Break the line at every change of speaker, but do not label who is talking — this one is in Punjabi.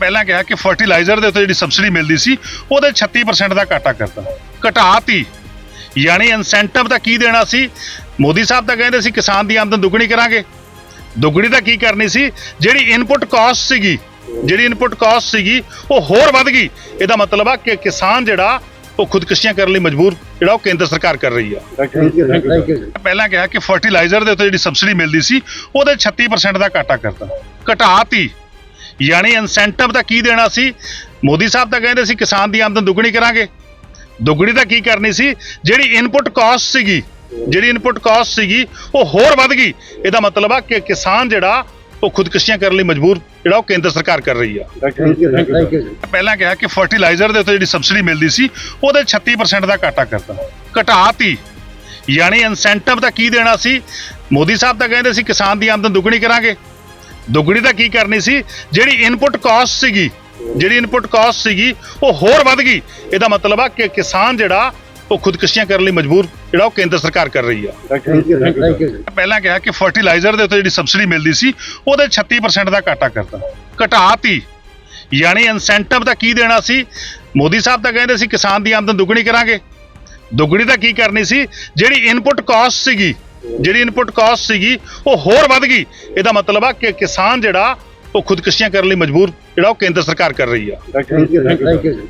ਪਹਿਲਾਂ ਕਿਹਾ ਕਿ ਫਰਟੀਲਾਈਜ਼ਰ ਦੇ ਉੱਤੇ ਜਿਹੜੀ ਸਬਸਿਡੀ ਮਿਲਦੀ ਸੀ ਉਹਦੇ 36% ਦਾ ਘਾਟਾ ਕਰਤਾ। ਘਟਾਤੀ। ਯਾਨੀ ਇਨਸੈਂਟਿਵ ਤਾਂ ਕੀ ਦੇਣਾ ਸੀ? ਮੋਦੀ ਸਾਹਿਬ ਤਾਂ ਕਹਿੰਦੇ ਸੀ ਕਿਸਾਨ ਦੀ ਆਮਦਨ ਦੁੱਗਣੀ ਕਰਾਂਗੇ। ਦੁੱਗਣੀ ਤਾਂ ਕੀ ਕਰਨੀ ਸੀ? ਜਿਹੜੀ ਇਨਪੁਟ ਕਾਸਟ ਸੀਗੀ ਜਿਹੜੀ ਇਨਪੁਟ ਕਾਸਟ ਸੀਗੀ ਉਹ ਹੋਰ ਵੱਧ ਗਈ। ਇਹਦਾ ਮਤਲਬ ਆ ਕਿ ਕਿਸਾਨ ਜਿਹੜਾ ਉਹ ਖੁਦਕੁਸ਼ੀਆਂ ਕਰਨ ਲਈ ਮਜਬੂਰ ਜਿਹੜਾ ਉਹ ਕੇਂਦਰ ਸਰਕਾਰ ਕਰ ਰਹੀ ਆ। ਪਹਿਲਾਂ ਕਿਹਾ ਕਿ ਫਰਟੀਲਾਈਜ਼ਰ ਦੇ ਉੱਤੇ ਜਿਹੜੀ ਸਬਸਿਡੀ ਮਿਲਦੀ ਸੀ ਉਹਦੇ 36% ਦਾ ਘਾਟਾ ਕਰਤਾ। ਘਟਾਤੀ। ਯਾਨੀ ਇਨਸੈਂਟਿਵ ਤਾਂ ਕੀ ਦੇਣਾ ਸੀ? ਮੋਦੀ ਸਾਹਿਬ ਤਾਂ ਕਹਿੰਦੇ ਸੀ ਕਿਸਾਨ ਦੀ ਆਮਦਨ ਦੁੱਗਣੀ ਕਰਾਂਗੇ। ਦੁੱਗਣੀ ਤਾਂ ਕੀ ਕਰਨੀ ਸੀ? ਜਿਹੜੀ ਇਨਪੁਟ ਕਾਸਟ ਸੀਗੀ ਜਿਹੜੀ ਇਨਪੁਟ ਕਾਸਟ ਸੀਗੀ ਉਹ ਹੋਰ ਵੱਧ ਗਈ। ਇਹਦਾ ਮਤਲਬ ਆ ਕਿ ਕਿਸਾਨ ਜਿਹੜਾ ਉਹ ਖੁਦਕੁਸ਼ੀਆਂ ਕਰਨ ਲਈ ਮਜਬੂਰ ਜਿਹੜਾ ਉਹ ਕੇਂਦਰ ਸਰਕਾਰ ਕਰ ਰਹੀ ਆ। ਪਹਿਲਾਂ ਕਿਹਾ ਕਿ ਫਰਟੀਲਾਈਜ਼ਰ ਦੇ ਉੱਤੇ ਜਿਹੜੀ ਸਬਸਿਡੀ ਮਿਲਦੀ ਸੀ ਉਹਦੇ 36% ਦਾ ਘਾਟਾ ਕਰਤਾ। ਘਟਾਤੀ। ਯਾਨੀ ਇਨਸੈਂਟਿਵ ਤਾਂ ਕੀ ਦੇਣਾ ਸੀ? ਮੋਦੀ ਸਾਹਿਬ ਤਾਂ ਕਹਿੰਦੇ ਸੀ ਕਿਸਾਨ ਦੀ ਆਮਦਨ ਦੁੱਗਣੀ ਕਰਾਂਗੇ। ਦੁੱਗਣੀ ਤਾਂ ਕੀ ਕਰਨੀ ਸੀ? ਜਿਹੜੀ ਇਨਪੁਟ ਕਾਸਟ ਸੀਗੀ ਜਿਹੜੀ ਇਨਪੁਟ ਕਾਸਟ ਸੀਗੀ ਉਹ ਹੋਰ ਵੱਧ ਗਈ। ਇਹਦਾ ਮਤਲਬ ਆ ਕਿ ਕਿਸਾਨ ਜਿਹੜਾ ਉਹ ਖੁਦਕੁਸ਼ੀਆਂ ਕਰਨ ਲਈ ਮਜਬੂਰ ਜਿਹੜਾ ਉਹ ਕੇਂਦਰ ਸਰਕਾਰ ਕਰ ਰਹੀ ਆ। ਪਹਿਲਾਂ ਕਿਹਾ ਕਿ ਫਰਟੀਲਾਈਜ਼ਰ ਦੇ ਉੱਤੇ ਜਿਹੜੀ ਸਬਸਿਡੀ ਮਿਲਦੀ ਸੀ ਉਹਦੇ 36% ਦਾ ਘਾਟਾ ਕਰਤਾ। ਘਟਾਤੀ। ਯਾਨੀ ਇਨਸੈਂਟਿਵ ਤਾਂ ਕੀ ਦੇਣਾ ਸੀ? ਮੋਦੀ ਸਾਹਿਬ ਤਾਂ ਕਹਿੰਦੇ ਸੀ ਕਿਸਾਨ ਦੀ ਆਮਦਨ ਦੁੱਗਣੀ ਕਰਾਂਗੇ। ਦੁੱਗਣੀ ਤਾਂ ਕੀ ਕਰਨੀ ਸੀ? ਜਿਹੜੀ ਇਨਪੁਟ ਕਾਸਟ ਸੀਗੀ ਜਿਹੜੀ ਇਨਪੁਟ ਕਾਸਟ ਸੀਗੀ ਉਹ ਹੋਰ ਵੱਧ ਗਈ। ਇਹਦਾ ਮਤਲਬ ਆ ਕਿ ਕਿਸਾਨ ਜਿਹੜਾ ਉਹ ਖੁਦਕੁਸ਼ੀਆਂ ਕਰਨ ਲਈ ਮਜਬੂਰ ਜਿਹੜਾ ਉਹ ਕੇਂਦਰ ਸਰਕਾਰ ਕਰ ਰਹੀ ਆ।
Thank you thank you